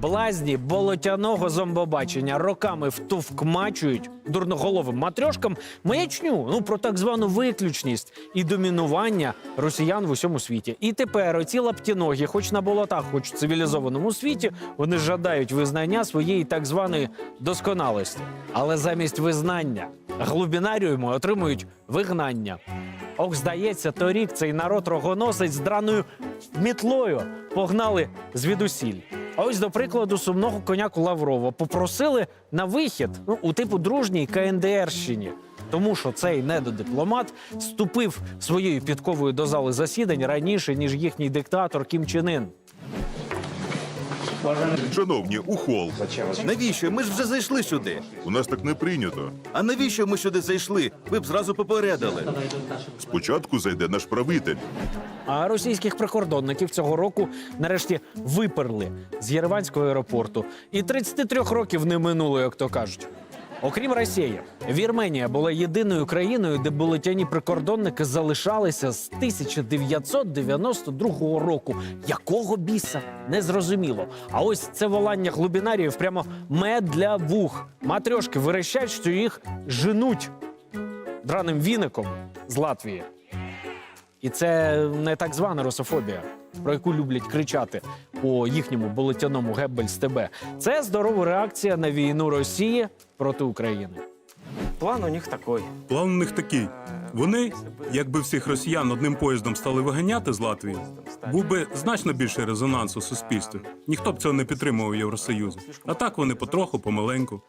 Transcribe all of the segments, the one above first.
Блазні болотяного зомбобачення роками втовкмачують дурноголовим матрьошкам маячню ну про так звану виключність і домінування росіян в усьому світі. І тепер оці лаптіногі, хоч на болотах, хоч в цивілізованому світі, вони жадають визнання своєї так званої досконалості. Але замість визнання глубінаріуми отримують вигнання. Ох, здається, торік цей народ рогоносець з драною мітлою погнали звідусіль. А ось, до прикладу, сумного коняку Лаврова попросили на вихід ну, у типу дружній КНДРщині. Тому що цей недодипломат вступив своєю підковою до зали засідань раніше, ніж їхній диктатор Кім Чен Ін. Шановні, у хол. Навіщо? Ми ж вже зайшли сюди. У нас так не прийнято. А навіщо ми сюди зайшли? Ви б зразу попередили. Спочатку зайде наш правитель. А російських прикордонників цього року нарешті виперли з Єреванського аеропорту. І 33 років не минуло, як то кажуть. Окрім Росії, Вірменія була єдиною країною, де болотяні прикордонники залишалися з 1992 року. Якого біса не зрозуміло. А ось це волання глубінаріїв прямо мед для вух. Матрьошки верещать, що їх женуть драним віником з Латвії. І це не так звана русофобія, про яку люблять кричати по їхньому болотяному Геббельс ТБ. Це здорова реакція на війну Росії проти України. План у них такой. План у них такий. Вони, якби всіх росіян одним поїздом стали виганяти з Латвії, був би значно більший резонанс у суспільстві. Ніхто б цього не підтримував Євросоюзу. А так вони потроху, помаленьку.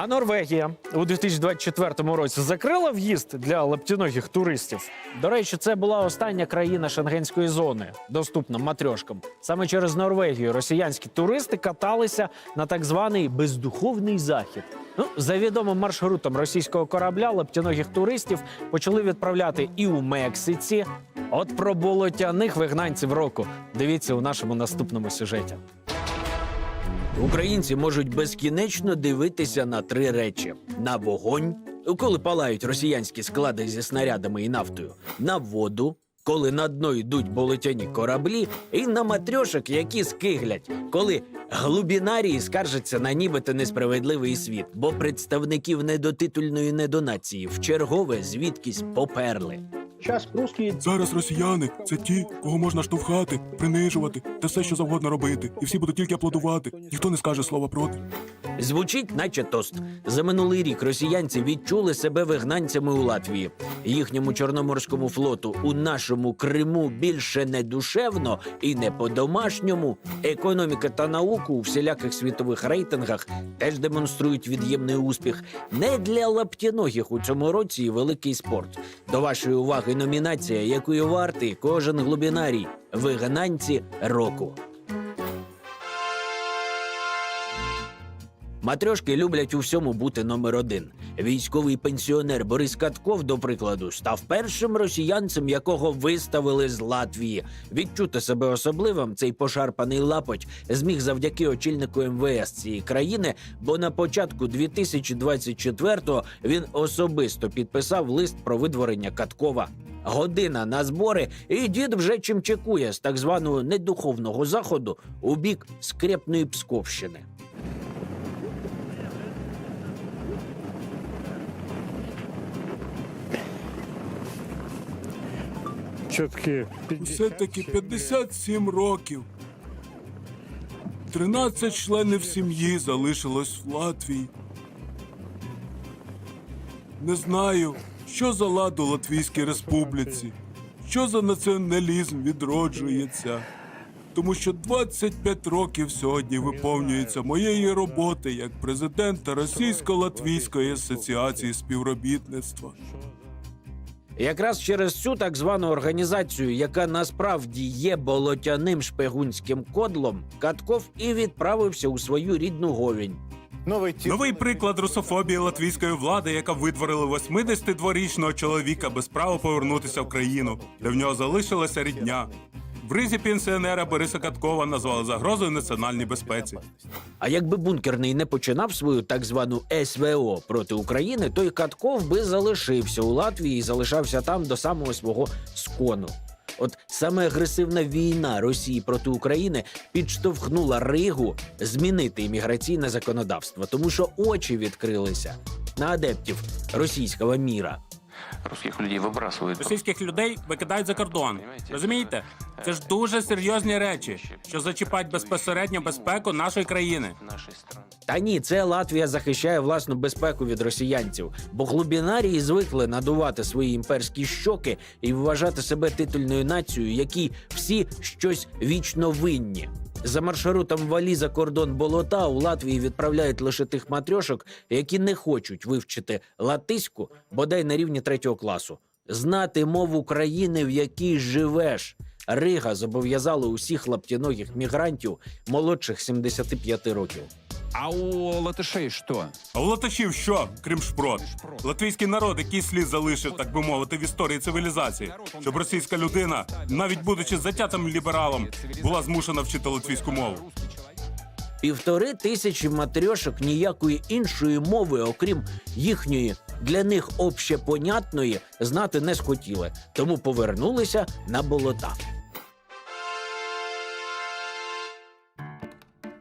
А Норвегія у 2024 році закрила в'їзд для лептіногих туристів. До речі, це була остання країна шенгенської зони, доступна матрьошкам. Саме через Норвегію росіянські туристи каталися на так званий бездуховний захід. Ну, за відомим маршрутом російського корабля лептіногих туристів почали відправляти і у Мексиці. От про болотяних вигнанців року. Дивіться у нашому наступному сюжеті. Українці можуть безкінечно дивитися на три речі: на вогонь, коли палають росіянські склади зі снарядами і нафтою, на воду, коли на дно йдуть болотяні кораблі, і на матрьошок, які скиглять, коли глубінарії скаржаться на нібито несправедливий світ, бо представників недотитульної недонації в чергове звідкись поперли. Зараз росіяни це ті, кого можна штовхати, принижувати та все, що завгодно робити, і всі будуть тільки аплодувати. Ніхто не скаже слова проти. Звучить, наче тост. За минулий рік росіянці відчули себе вигнанцями у Латвії. Їхньому чорноморському флоту у нашому Криму більше не душевно і не по-домашньому. Економіка та науку у всіляких світових рейтингах теж демонструють від'ємний успіх. Не для лаптіногих у цьому році і великий спорт. До вашої уваги номінація, якої вартий кожен глубінарій вигнанці року. Матрьошки люблять у всьому бути номер один. Військовий пенсіонер Борис Катков, до прикладу, став першим росіянцем, якого виставили з Латвії. Відчути себе особливим цей пошарпаний лапоть зміг завдяки очільнику МВС цієї країни, бо на початку 2024-го він особисто підписав лист про видворення Каткова. Година на збори, і дід вже чимчикує з так званого недуховного заходу у бік скрепної Псковщини. Все-таки Все-таки 57 років. 13 членів сім'ї залишилось в Латвії. Не знаю, що за лад у Латвійській республіці, що за націоналізм відроджується. Тому що 25 років сьогодні виповнюється моєї роботи як президента Російсько-Латвійської асоціації співробітництва. Якраз через цю так звану організацію, яка насправді є болотяним шпигунським кодлом, Катков і відправився у свою рідну говінь. Новий ті... Новий приклад русофобії латвійської влади, яка видворила 82-річного чоловіка без права повернутися в країну, де в нього залишилася рідня. В ризі пенсіонера Бориса Каткова назвали загрозою національній безпеці. А якби бункерний не починав свою так звану СВО проти України, то й Катков би залишився у Латвії і залишався там до самого свого скону. От саме агресивна війна Росії проти України підштовхнула Ригу змінити імміграційне законодавство, тому що очі відкрилися на адептів російського міра. русских людей выбрасывают. Російських людей викидають за кордон. Розумієте? Це ж дуже серйозні речі, що зачіпають безпосередньо безпеку нашої країни. Та ні, це Латвія захищає власну безпеку від росіянців, бо глубінарії звикли надувати свої імперські щоки і вважати себе титульною нацією, якій всі щось вічно винні. За маршрутом валі за кордон болота у Латвії відправляють лише тих матрьошок, які не хочуть вивчити латиську, бодай на рівні третього класу, знати мову країни, в якій живеш. Рига зобов'язала усіх лаптіногих мігрантів молодших 75 років. А у латышей что? А у латишів що, крім шпрот? Латвійський народ, який слід залишив, так би мовити, в історії цивілізації, щоб російська людина, навіть будучи затятим лібералом, була змушена вчити латвійську мову. Півтори тисячі матрьошок ніякої іншої мови, окрім їхньої, для них общепонятної, знати не схотіли, тому повернулися на болота.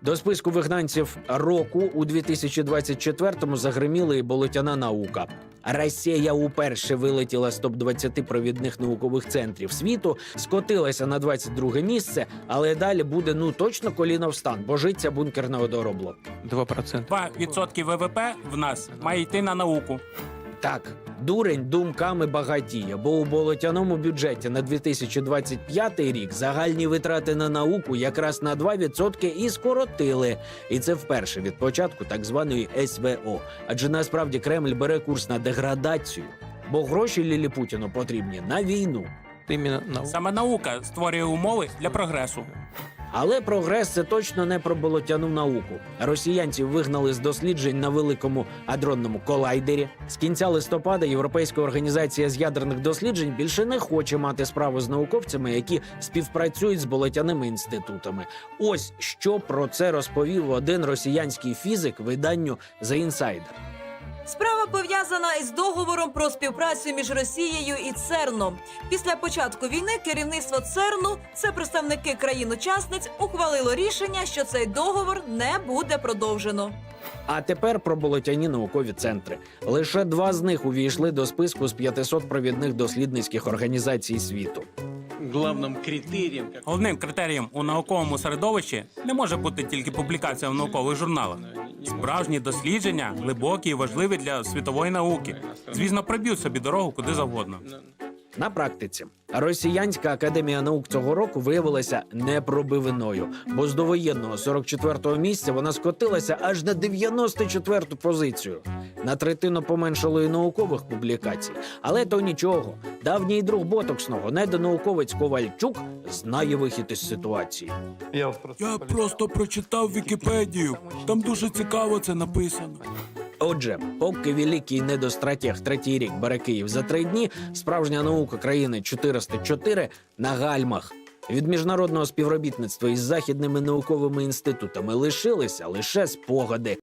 До списку вигнанців року у 2024-му загриміла і болотяна наука. Росія уперше вилетіла з топ-20 провідних наукових центрів світу, скотилася на 22 місце, але далі буде ну точно коліна в стан, бо життя бункерного доробло. 2%. 2% ВВП в нас має йти на науку. Так, дурень думками багатіє, бо у болотяному бюджеті на 2025 рік загальні витрати на науку якраз на 2% і скоротили. І це вперше від початку так званої СВО. Адже насправді Кремль бере курс на деградацію, бо гроші Лілі Путіну потрібні на війну. Наука. Саме наука створює умови для прогресу. Але прогрес це точно не про болотяну науку. Росіянців вигнали з досліджень на великому адронному колайдері. З кінця листопада Європейська організація з ядерних досліджень більше не хоче мати справу з науковцями, які співпрацюють з болотяними інститутами. Ось що про це розповів один росіянський фізик виданню The Insider. Справа пов'язана із договором про співпрацю між Росією і ЦЕРНом. Після початку війни керівництво ЦЕРНу, це представники країн-учасниць, ухвалило рішення, що цей договор не буде продовжено. А тепер про болотяні наукові центри. Лише два з них увійшли до списку з 500 провідних дослідницьких організацій світу. главным критерием, как Головним критерієм у науковому середовищі не може бути тільки публікація в наукових журналах. Справжні дослідження глибокі і важливі для світової науки. Звісно, приб'ють собі дорогу куди завгодно. На практиці росіянська академія наук цього року виявилася непробивною, бо з довоєнного 44-го місця вона скотилася аж на 94-ту позицію. На третину поменшало і наукових публікацій. Але то нічого. Давній друг ботоксного недонауковець Ковальчук знає вихід із ситуації. Я просто прочитав Вікіпедію. Там дуже цікаво це написано. Отже, поки великий недостратяг третій рік бере Київ за три дні, справжня наука країни 404 на гальмах. Від міжнародного співробітництва із західними науковими інститутами лишилися лише спогади.